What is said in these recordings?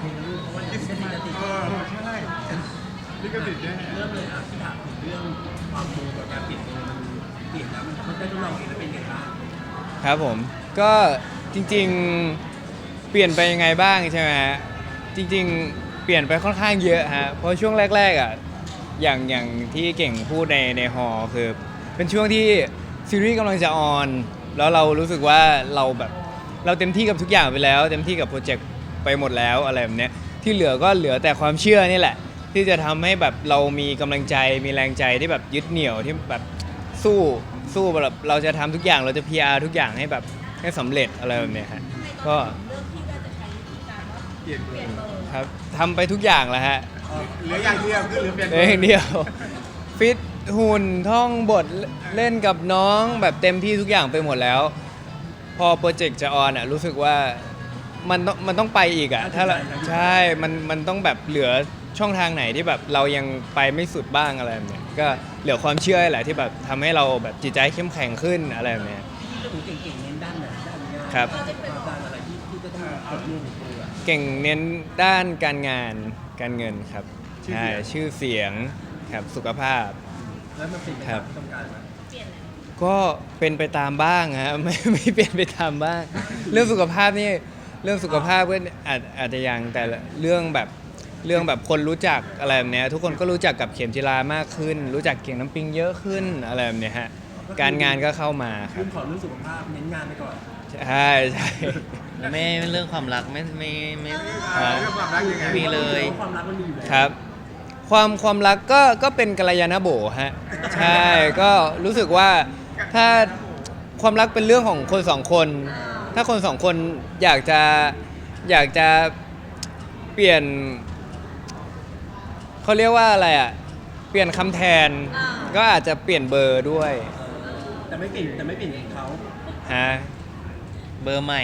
เพลงลูกเพราะว่าลิขสิทธิ์จะติดเออใช่ลิขสิทธิ์เนี่ยเริ่มเลยอะที่ถามถึงเรื่องความมูกับการเปลี่ยนตัวมันเปลี่ยนแล้วมันมันได้ทดลองเองแล้วเป็นไงบ้างครับผมก็จริงๆเปลี่ยนไปยังไงบ้างใช่ไหมฮะจริง ๆ เปลี่ยนไปค่อนข้างเยอะฮะเพราะช่วงแรกๆอะอย่างอย่างที่เก่งพูดในในฮอคือเป็นช่วงที่ซีรีส์กำลังจะออน แล้วเรารู้สึกว่าเราแบบเราเต็มที่กับทุกอย่างไปแล้ว เต็มที่กับโปรเจกต์ ไปหมดแล้วอะไรแบบเนี้ยที่เหลือก็เหลือแต่ความเชื่อนี่แหละ ที่จะทำให้แบบเรามีกำลังใจมีแรงใจที่แบบยึดเหนี่ยวที่แบบสู้สู้แบบเราจะทำทุกอย่างเราจะ PR ทุกอย่างให้แบบให้สำเร็จอะไรแบบเนี้ยฮะก็เรื่องที่ว่าจะใช้วิธีการว่าเปลี่ยนเปลี่ยนเบอร์ ครับทำไปทุกอย่างแล้วฮะเหลืออย่างเดียวคือเหลือเปลี่ยนเหลืออย่างเดียว ฟิตหุ่นท่องบทเล่นกับน้องแบบเต็มที่ทุกอย่างไปหมดแล้ว พอโปรเจกต์จะออนอะรู้สึกว่า มันต้องมันต้องไปอีกอะถ้าเราใช่มันมันต้องแบบเหลือช่องทางไหนที่แบบเรายังไปไม่สุดบ้างอะไรแบบเนี้ยก็เหลือความเชื่อแหละที่แบบทำให้เราแบบจิตใจเข้มแข็งขึ้นอะไรแบบเนี้ย ที่เป็นเก่งๆเน้นด้านไหนด้านงานครับด้านด้านอะไรที่ที่จะต้องเอาเรื่องของตัวอะเก่งเน้นด้านการงานการเงินครับใช่ชื่อเสียงครับสุขภาพ แล้วมันเป็นไปครัตามบที่ต้องการไหมเปลี่ยนอะไรก็เป็นไปตามบ้างฮะไม่ไม่เปลี่ยนไปตามบ้าง เรื่องสุขภาพนี่ เรื่องสุขภาพก็อาจอาจจะยังแต่เรื่องแบบเรื่องแบบคนรู้จักอะไรแบบเนี้ยทุกคนก็รู้จักกับเข็มจิรามากขึ้น รู้จักเก่งน้ำปิงเยอะขึ้นอะไรแบบเนี้ยฮะการงานก็เข้ามาคคุรับณขอเรื่องสุขภาพเน้นงานไปก่อนใช่ใช่แล้วไม่เรื่องความรักไม่ไม่ไม่ อ่าเรื่องความรักยังไงมีเลย ความรักมันมีอยู่แล้วครับ ความความรักก็ก็เป็นกัลยาณโบฮะใช่ ก็รู้สึกว่าถ้าความรักเป็นเรื่องของคนสองคน ถ้าคนสองคนอยากจะอยากจะเปลี่ยนเขาเรียกว่าอะไรอะ เปลี่ยนคำแทนก็อาจจะเปลี่ยนเบอร์ด้วยแต่ไม่เปลี่ยนแต่ไม่เปลี่ยนของเขาฮะเบอร์ใหม่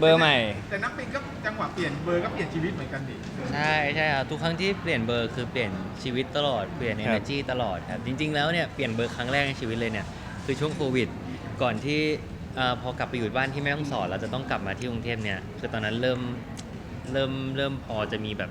เบอร์ใหม่ แต่นับเป็นก็จังหวะเปลี่ยนเบอร์ก็เปลี่ยนชีวิตเหมือนกันดิ ใช่ใช่ครับทุกครั้งที่เปลี่ยนเบอร์คือเปลี่ยนชีวิตตลอดเปลี่ยน ครับ energy ตลอดครับจริง ๆ แล้วเนี่ยเปลี่ยนเบอร์ครั้งแรกในชีวิตเลยเนี่ยคือช่วงโควิด ก่อนที่ เอ่อพอกลับไปอยู่บ้านที่แม่ฮ่องสอนเราจะต้องกลับมาที่กรุงเทพเนี่ยคือตอนนั้นเริ่มเริ่มเริ่มพอจะมีแบบ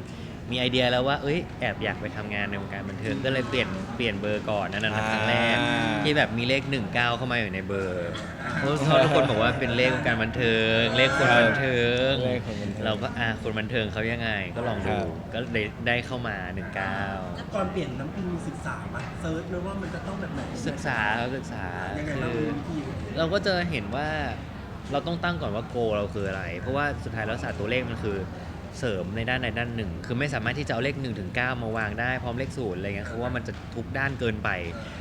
มีไอเดียแล้วว่า เอ้ย แอบอยากไปทำงานในวงการบันเทิง ก็เลยเปลี่ยน เปลี่ยนเบอร์ก่อนนั่นนะครั้งแรก อ่า ที่แบบมีเลข 19 เข้ามาอยู่ในเบอร์เพราะเพราะทุกคนบอกว่าเป็นเลขวงการบันเทิง เลขคนบันเทิง เลขคนบันเทิงเราก็อ่าคนบันเทิงเขายังไง ก็ลองครัดู บ ก็เลยได้เข้ามา 19 ก่อนเปลี่ยนน้ำพิมมีศึกษาไหมเซิร์ชไหมว่ามันจะต้องแบบไหนศึกษาครับศึกษายังไงคืบ้างอมีวิธีเราก็จะเห็นว่าเราต้องตั้งก่อนว่าโกเราคืออะไร เพราะว่าสุดท้ายแล้วศาสตร์ตัวเลขมันคือ เสริมในด้านใดด้านหนึ่ง คือไม่สามารถที่จะเอาเลข1นถึงเมาวางได้พร้อมเลขศูนย์อะไรเงี้ยคือว่ามันจะทุกด้านเกินไป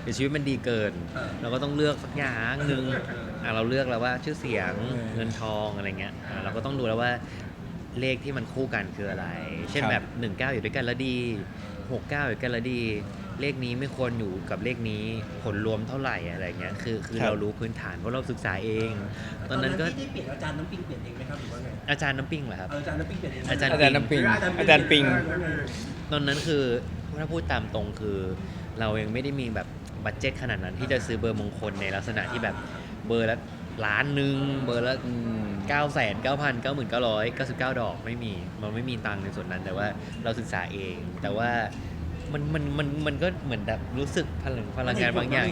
เดี๋ยวชีวิตมันดีเกิน เราก็ต้องเลือกสักอย่างหนึ่งอะเราเลือกแล้วว่าชื่อเสียงเออเงินทองอะไรเงี้ยอะเราก็ต้องดูแล้วว่าเลขที่มันคู่กันคืออะไร เช่นครับแบบ 19 อยู่ด้วยกันแล้วดี 69 อยู่ด้วยกันแล้วดี เลขนี้ไม่ควรอยู่กับเลขนี้ผลรวมเท่าไหร่อะไรเงี้ยคือคือครับ เรารู้พื้นฐานเพราะเราศึกษาเอง ตอนนั้นก็ที่ได้เปลี่ยนอาจารย์น้ำปิงเปลี่ยนเองไหมครับหรือว่าไงอาจารย์น้ำปิ้งเหรอครับ เอออาจารย์น้ำปิงเปลี่ยนเองไหมอาจารย์ อาจารย์น้ำปิงอาจารย์ปิงตอนนั้นคือถ้าพูดตามตรงคือ เรายังไม่ได้มีแบบบัตเจ็ตขนาดนั้นที่จะซื้อเบอร์มงคลในลักษณะที่แบบเบอร์ละล้านหนึ่งเบอร์ละอืมเก้าแสนเก้าพันเก้าหมื่นเก้าร้อยเก้าสิบเก้าดอกไม่มี มันไม่มีตังค์ในส่วนนั้นแต่ว่าเราศึกษาเอง แต่ว่า มันมันมันมันก็เหมือนแบบรู้สึกพลังพลังงานบางอย่าง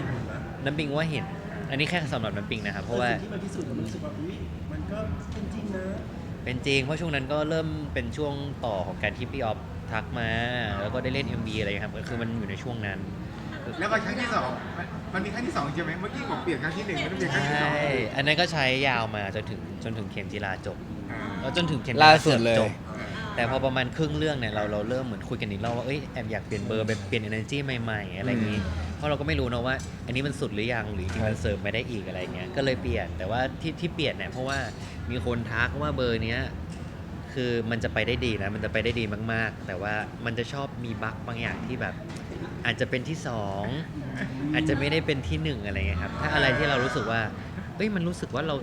น้ำปิงว่าเห็น อันนี้แค่สำหรับน้ำปิงนะครับเพราะว่าสิ่งที่มันพิสูจน์มันรู้สึกว่าอุ้ยมันก็เป็นจริงนะเป็นจริงเพราะช่วงนั้นก็เริ่มเป็นช่วงต่อของการที่พี่ออฟทักมา แล้วก็ได้เล่น MV อะไรครับก็คือมันอยู่ในช่วงนั้นแล้วก็ครั้งที่สองมันมันมีครั้งที่สองใช่ไหมเมื่อกี้บอกเปลี่ยนครั้งที่หนึ่งมันต้องเปลี่ยนคใชรั้งที่สอง่อันนั้นก็ใช้ยาวมาจนถึงจนถึงเข็มจีราจบอ่าแล้วจนถึงเข็มล่าสุดเลย จบ แต่พอประมาณครึ่งเรื่องเนี่ยเราเราเริ่มเหมือนคุยกันอีกรอบว่าเอ้ยแอบอยากเปลี่ยนเบอร์แบบเปลี่ยน energy ใหม่ๆ อะไรอย่างนี้ เพราะเราก็ไม่รู้นะว่า อันนี้มันสุดหรือยังหรือจริงๆมันเสริมไม่ได้อีกอะไรเงี้ยก็เลยเปลี่ยนแต่ว่าที่ที่เปลี่ยนเนี่ยเพราะว่ามีคนทักว่าเบอร์เนี้ยคือมันจะไปได้ดีนะ มันจะไปได้ดีมาก ๆ แต่ว่ามันจะชอบมีบั๊กบางอย่างที่แบบ อาจจะเป็นที่สองอาจจะไม่ได้เป็นที่หนึ่งอะไรเงี้ยครับถ้าอะไรที่เรารู้สึกว่าเอ้ยมันรู้สึกว่าเรา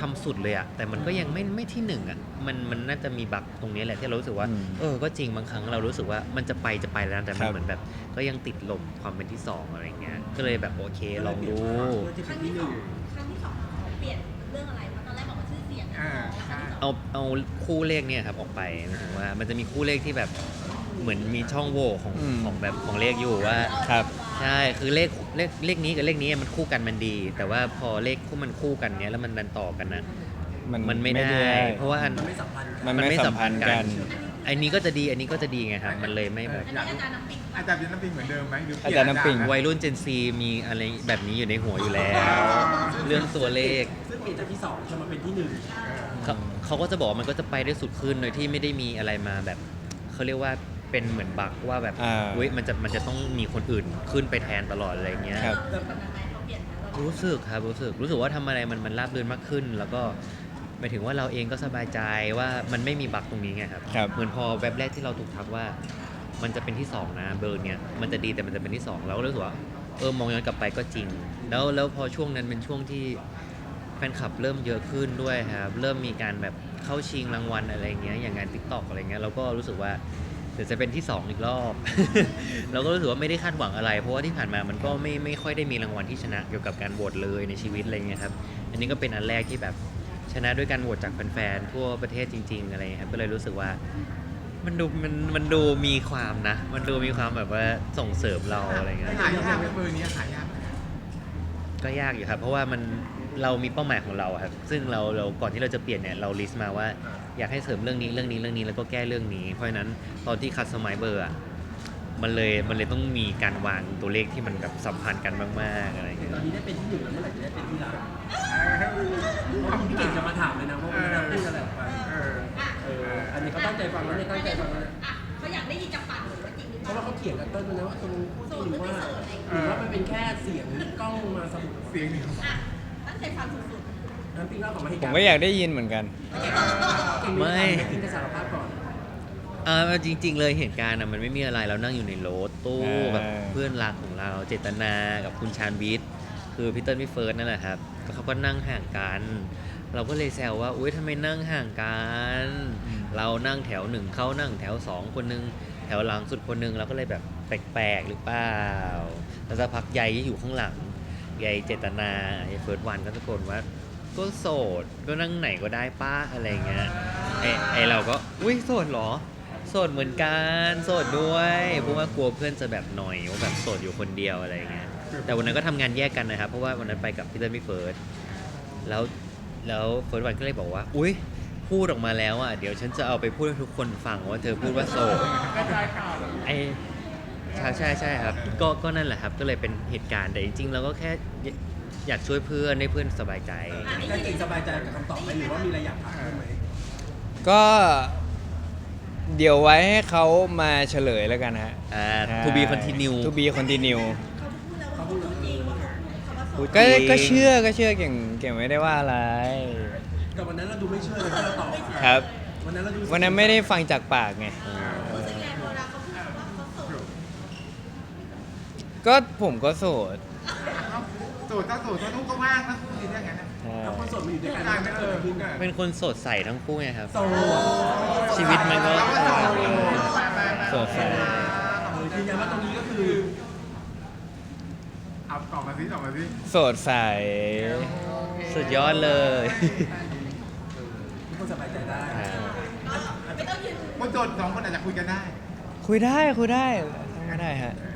ทำสุดเลยอะแต่มันก็ยังไม่ไม่ที่หนึ่งอะมันมันน่าจะมีบั๊กตรงนี้แหละที่เรารู้สึกว่า อืมเออก็จริงบางครั้งเรารู้สึกว่ามันจะไปจะไปแล้วนะแต่มัครันบเหมือนแบบ ก็ยังติดลมความเป็นที่สองอะไรเงี้ยก็เลยแบบโอเคลองดูเพื่อที่คเป็รั้นงที่ที่หสอนึ่งงครั้งที่สองเขาเปลี่ยนเรื่องอะไร เพราะตอนแรกบอกว่าชื่อเสียงอ่า แล้วครั้งที่สองเอาเอาคู่เลขเนี่ยครับออกไปหมายถึงว่ามันจะมีคู่เลขที่แบบ เหมือนมีช่องโหว่ของอืม ของแบบของเลขอยู่ว่า ครับ ใช่คือเลขเลขเลขนี้กับเลขนี้มันคู่กันมันดี แต่ว่าพอเลขคู่มันคู่กันเนี้ยแล้วมันดันต่อกันนะมันมันไม่ได้ เพราะว่าอันมันไม่สัมพันธ์กัน มันไม่สัมพันธ์กัน อันนี้ก็จะดี อันนี้ก็จะดีไงครับ มันเลยไม่แบบอันนี้อาจารย์น้ำปิงอาจารย์เป็นน้ำปิงเหมือนเดิมไหมหรือเปลี่อาจารย์น้ำปิง วัยรุ่น Gen Z มีอะไรแบบนี้อยู่ในหัวอยู่แล้ว เรื่องตัวเลขซึ่งเปลี่ยนจากที่สองจะมาเป็นที่หนึ่งเขาเขาก็จะบอกว่ามันก็จะไปได้สุดขึ้นโดยที่ไม่ได้มีอะไรมาแบบ เขาเรียกว่า เป็นเหมือนบั๊กว่าแบบอ่าเว้ยมันจะมันจะต้องมีคนอื่นขึ้นไปแทนตลอดอะไรเงี้ย ครับเราเป็นยังไงเขาเปลี่ยนไหมเรารู้สึกครับรู้สึกรู้สึกว่าทำอะไรมันมันราบรื่นมากขึ้น แล้วก็หมายถึงว่าเราเองก็สบายใจว่ามันไม่มีบั๊กตรงนี้ไงครับ ครับ เหมือนพอแว็บแรกที่เราถูกทักว่า มันจะเป็นที่สองนะเบอร์เนี้ยมันจะดีแต่มันจะเป็นที่สองเราก็รู้สึกว่าเออมองย้อนกลับไปก็จริง แล้วแล้วพอช่วงนั้นเป็นช่วงที่แฟนคลับเริ่มเยอะขึ้นด้วยครับเริ่มมีการแบบเข้าชิงรางวัลอะไรเงี้ยอย่างงาน t ิ k t o k อะไรเงี้ยเราก็รู้สึกว่า เดี๋ยวจะเป็นที่สองอีกรอบ เราก็รู้สึกว่าไม่ได้คาดหวังอะไร เพราะว่าที่ผ่านมามันก็ไม่ไม่ค่อยได้มีรางวัลที่ชนะเกี่ยวกับการโหวตเลยในชีวิตอะไรเงี้ยครับ อันนี้ก็เป็นอันแรกที่แบบชนะด้วยการโหวตจากแฟนๆทั่วประเทศจริง ๆ อะไรเงี้ยครับ ก็เลยรู้สึกว่ามันดูมันมันดูมีความนะ มันดูมีความแบบว่าส่งเสริมเราอะไรเงี้ยหายากไหมเบอร์นี้หายากไหมก็ยากอยู่ครับ เพราะว่ามัน เรามีเป้าหมายของเราอะครับ ซึ่งเราเราก่อนที่เราจะเปลี่ยนเนี่ยเราลิสต์มาว่าอยากให้เสริมเรื่องนี้เรื่องนี้เรื่องนี้แล้วก็แก้เรื่องนี้ เพราะฉะนั้นตอนที่คัดสมัยเบอร์อะมันเลยมันเลยต้องมีการวางตัวเลขที่มันแบบสัมพันธ์กันมากๆอะไรเงี้ย ตอนนี้ได้เป็นที่หนึ่งแล้วเมื่อไหร่จะได้เป็นที่รักพี่เก่งจะมาถามเลยนะเพราะว่าเราพูดอะไรออกไปเออเอออันนี้เขาตั้งใจฟังแล้วเนี่ยตั้งใจฟังแล้วเนี่ยอะเขาอยากได้ยินจากปากหรือว่าจริงหรือเพเปราะล่าว่าเขาเถียงกันต้นนะว่าตรงพูดจริงหรือว่าหรือว่ามันเป็นแค่เสียงกล้องมาสมุดเสียงหนึ่ง อะตั้ง ใจฟังสุดน้ำปิ้งเล่าของมาให้ผกัมนก็อยากได้ยินเหมือนกันเก่งไม่ได้กินกระสารภาพก่อนอ่าจริง ๆ เลยเหตุการณ์อะมันไม่มีอะไรเรานั่งอยู่ในรถตู้อ่ากับเพื่อนรักของเราเจตนากับคุณชาญวิทย์คือพีเตอร์พี่เฟิร์สนั่นแหละครับแล้วเขาก็นั่งห่างกัน เราก็เลยแซวว่าอุ้ยทำไมนั่งห่างกัน เรานั่งแถวหนึ่งเขานั่งแถวสองคนหนึงแถวหลังสุดคนหนึงเราก็เลยแบบแปลกๆหรือเปล่าแล้วสักพักใหญ่อยู่ข้างหลัง ใหญ่เจตนาไอ้เฟิร์สวันก็ตะโกนว่าก็โสดก็นั่งไหนก็ได้ป้าอะไรเงี้ยไอ้ไอเราก็อุ้ยโสดเหรอ โสดเหมือนกันโสดด้วยเพราะว่ากลัวเพื่อนจะแบบหน่อยว่าแบบโสดอยู่คนเดียวอะไรเงี้ยแต่วันนั้นก็ทำงานแยกกันนะครับ เพราะว่าวันนั้นไปกับพี่เติ้ลพี่เฟิร์สแล้วแล้วเฟิร์สวันก็เลยบอกว่า อุ้ยพูดออกมาแล้วอะเดี๋ยวฉันจะเอาไปพูดให้ทุกคนฟังว่าเธอพูดว่าโสดกระจายข่าวไอ้ ใช่ใช่ใช่ครับก็ก็นั่นแหละครับก็เลยเป็นเหตุการณ์แต่จริงๆเราก็แค่อยากช่วยเพื่อนให้เพื่อนสบายใจแต่เก่งสบายใจกับคำตอบไหมหรือว่ามีอะไรอยากถามเพิ่มไหมก็เดี๋ยวไว้ให้เขามาเฉลยแล้วกันฮะอ่า to be continue to be continue ๆเขาพูดแล้วว่าเขาพูดจริงว่าเขาพูดคำว่าโสดก็จริงก็เชื่อก็เชื่อเก่งเก่งไม่ได้ว่าอะไร แต่วันนั้นเราดูไม่เชื่อเลยที่เราตอบครับ วันนั้นเราดูวันนั้นไม่ได้ฟังจากปากไงรู้สึกไงเวลาเขาพูดว่าเขาโสด ก็ผมก็โสด โสดถ้าโสดถ้าลูกก็ว่างถ้าคู่นี้ได้ไงนะใช่ถ้าคนโสดมาอยู่ด้วยกันมันจะเกิดอะไรขึ้นกันเป็นคนโสดใสทั้งคู่ไงครับ โสดชีวิตมันก็โสดใสเออยืนยันว่าตรงนี้ก็คือเอาต่อมาสิต่อมาสิโสดใส สุดยอดเลย ทุกคนสบายใจได้ก็ไม่ต้องยืนคนโสดสองคนอาจจะคุยกันได้คุยได้คุยได้ทำก็ได้ฮะอะสุดท้ายแล้ว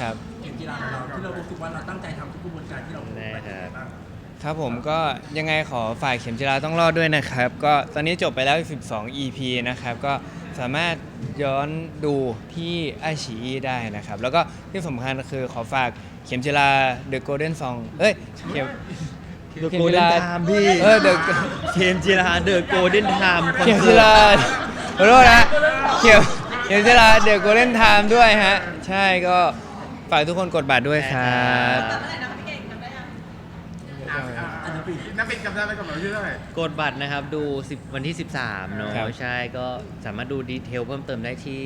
ค่ะครับ เกมกีฬาของเราที่เรารู้สึกว่าเราตั้งใจทำทุกกระบวนการที่เราไปได้ครับบ้างครับผมก็ยังไงขอฝ่ายเข็มจิราต้องรอดด้วยนะครับ ก็ตอนนี้จบไปแล้ว 12 EP นะครับ ก็สามารถย้อนดูที่ไอชีได้นะครับ แล้วก็ที่สำคัญคือขอฝากเข็มจิรา The Golden Song เอ้ยเข็ม The Golden Time พี่เออ The เคนจิราเดอะโกลเด้นไทม์คอนเข็มเสิจิร์ราตขอโทษนะเข็มเข็มจิรา The Golden Time ด้วยฮะ ใช่ก็ ฝากทุกคนกดบัตรด้วยครับแต่เมื่อไหร่นะพี่เก่งจำได้ยังอะอะอะน้ำปิงจำได้ไหมกับเราชื่อเท่าไหร่กดบัตรนะครับดู10วันที่ 13เนอะครับใช่ก็สามารถดูดีเทลเพิ่มเติมได้ที่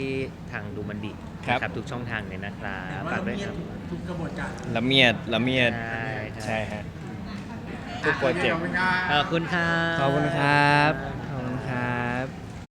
ทางดูมันดิครับนะทุกช่องทางเลยนะครับเห็นว่าฝากเราด้วยเมียครับทุกกระบวนการละเมียดละเมียดใช่ใช่ฮะทุกโปรเจกต์ขอบคุณครับขอบคุณครับขอบคุณครับ